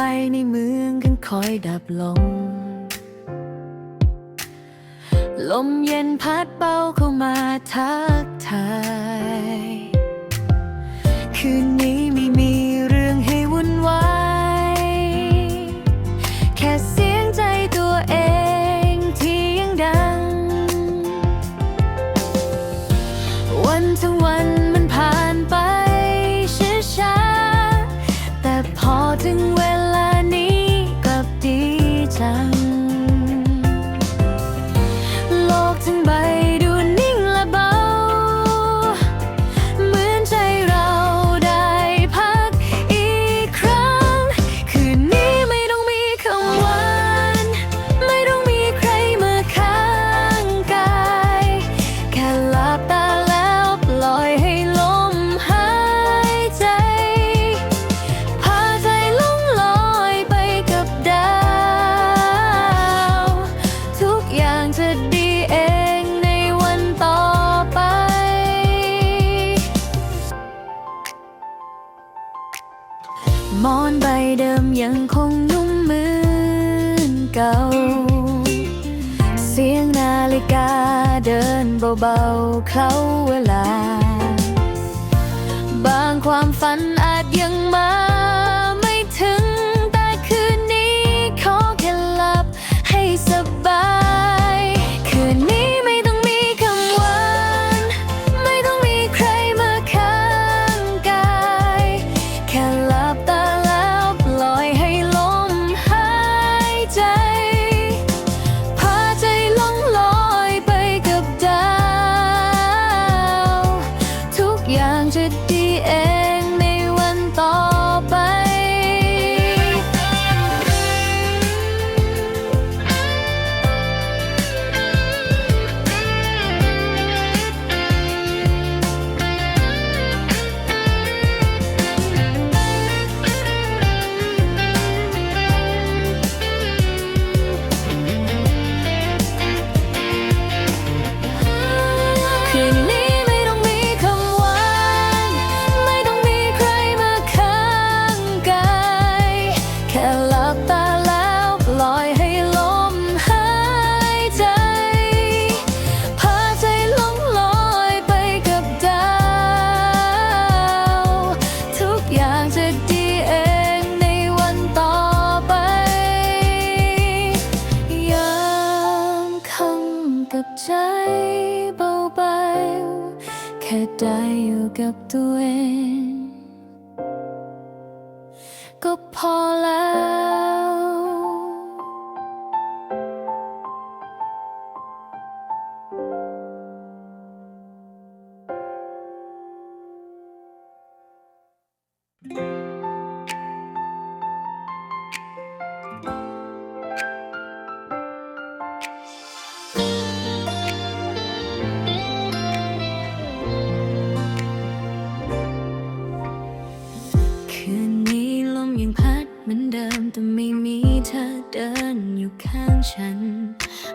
ในเมืองกันคอยดับลง ลมเย็นพัดเบาเข้ามาทักทาย คืนนี้ไม่มีเรื่องให้วุ่นวายแค่เสียงใจตัวเองที่ยังดัง วันทั้งวันมันผ่านไปช้าๆแต่พอถึง มอนใบเดิมยังคงนุ่มเหมือนเก่า เสียงนาฬิกาเดินเบาๆเคล้าเวลา บางความฝันอาจยังมา ค่ได้อยู่กับตัวเอง ก็พอแล้ว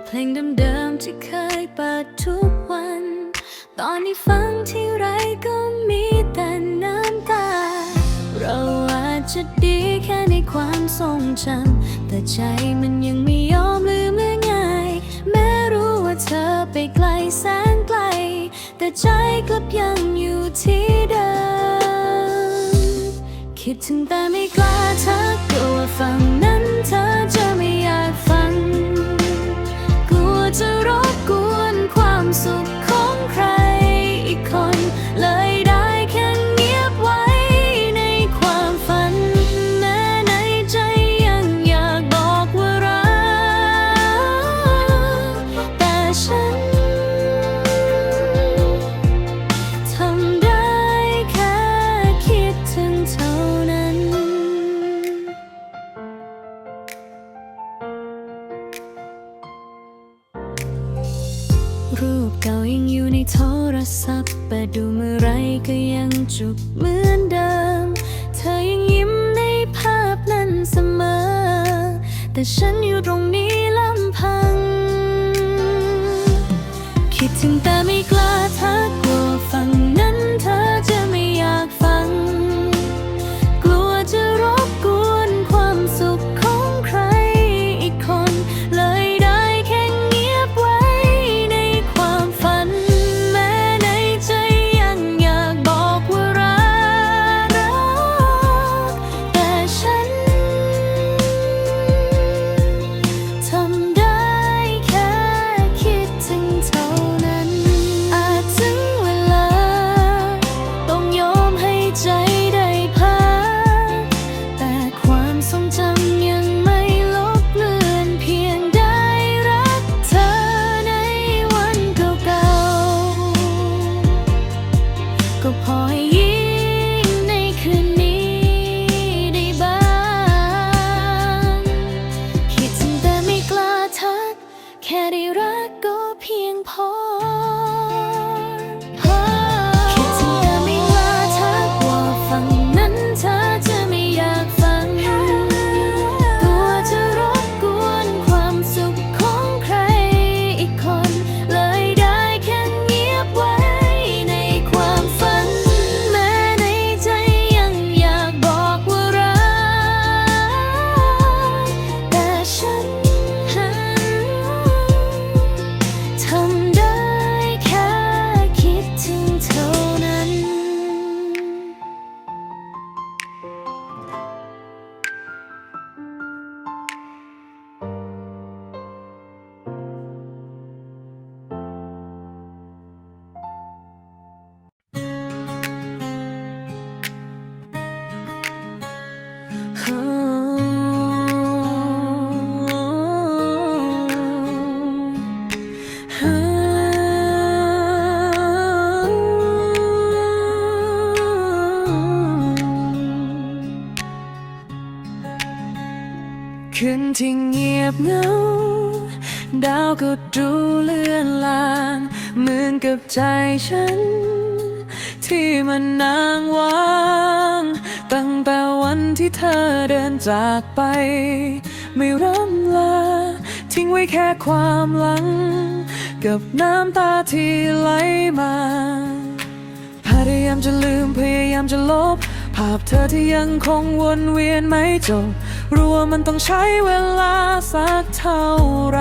เพลงเดิมๆที่เคยเปิดทุกวัน ตอนนี้ฟังที่ไรก็มีแต่น้ำตา เราอาจจะดีแค่ในความทรงจำแต่ใจมันยังไม่ยอมลืมง่าย แม้รู้ว่าเธอไปไกลแสนไกล แต่ใจกลับยังอยู่ที่เดิม คิดถึงแต่ไม่กล้าทักกลัวฝั่งนั้น รูปเก่ายังอยู่ในโทรศัพท์แต่ดูเมื่อไรก็ยังจุกเหมือนเดิม เธอยังยิ้มในภาพนั้นเสมอ แต่ฉันอยู่ตรงนี้ลำพัง คิดถึงแต่ไม่กล้าทัก คืนที่เงียบเงา ดาวก็ดูเลือนลางเหมือนกับใจฉัน ที่มันนางว่าง ตั้งแต่วันที่เธอเดินจากไป ไม่ร่ำลา ทิ้งไว้แค่ความหลัง กับน้ำตาที่ไหลมาพยายามจะลืมพยายามจะลบ ภาพเธอที่ยังคงวนเวียนไม่จบรู้ว่ามันต้องใช้เวลาสักเท่าไหร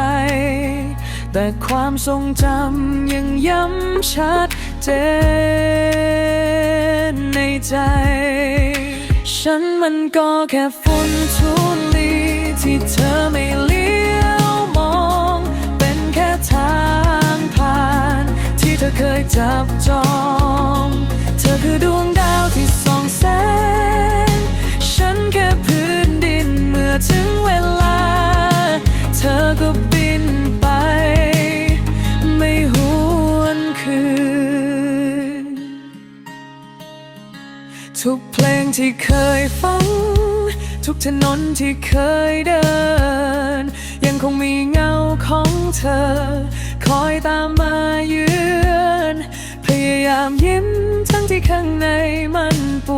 แต่ความทรงจำยังย้ำชัดเจนในใจ ฉันมันก็แค่ฝุ่นทุลีที่เธอไม่เลี้ยวมอง เป็นแค่ทางผ่าน ที่เธอเคยจับจอง เธอคือดวงดาวที่ส่องแสง ฉันแค่พื้นดินเมื่อถึงเวลา เธอก็ ที่เคยฟังทุกถนนที่เคยเดิน ยังคงมีเงาของเธอ คอยตามมาเยือนพยายามยิ้มทั้งที่ข้างในมันป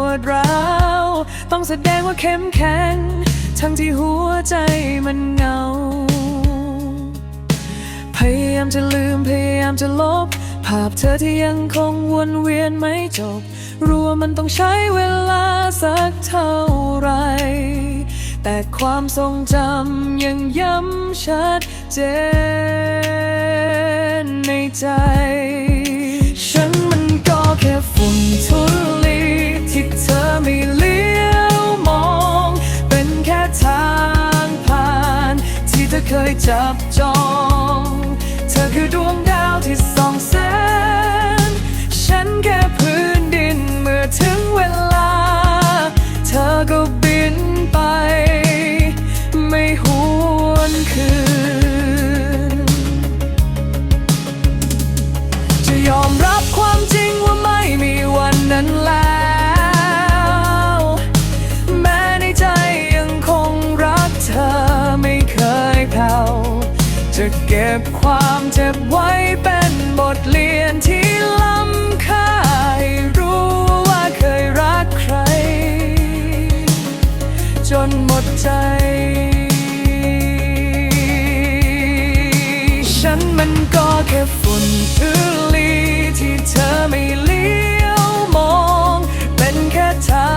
วดร้าว ต้องแสดงว่าเข้มแข็ง ทั้งที่หัวใจมันเหงา พยายามจะลืมพยายามจะลบ ภาพเธอที่ยังคงวนเวียนไม่จบ รู้ว่ามันต้องใช้เวลาสักเท่าไร แต่ความทรงจำยังย้ำชัดเจนในใจ ฉันมันก็แค่ฝุ่นทุลีที่เธอไม่เลี้ยวมอง เป็นแค่ทางผ่าน ที่เธอเคยจับจอง เธอคือดวง บความเจ็บไว้เป็นบทเรียนที่ล้ำค่าให้รู้ว่าเคยรักใคร จนหมดใจ ฉันมันก็แค่ฝุ่นทุลีที่เธอไม่เลี้ยวมอง เป็นแค่ทา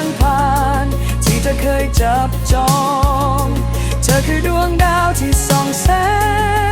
งผ่าน ที่เธอเคยจับจอง เธอคือดวงดาวที่ส่องแสง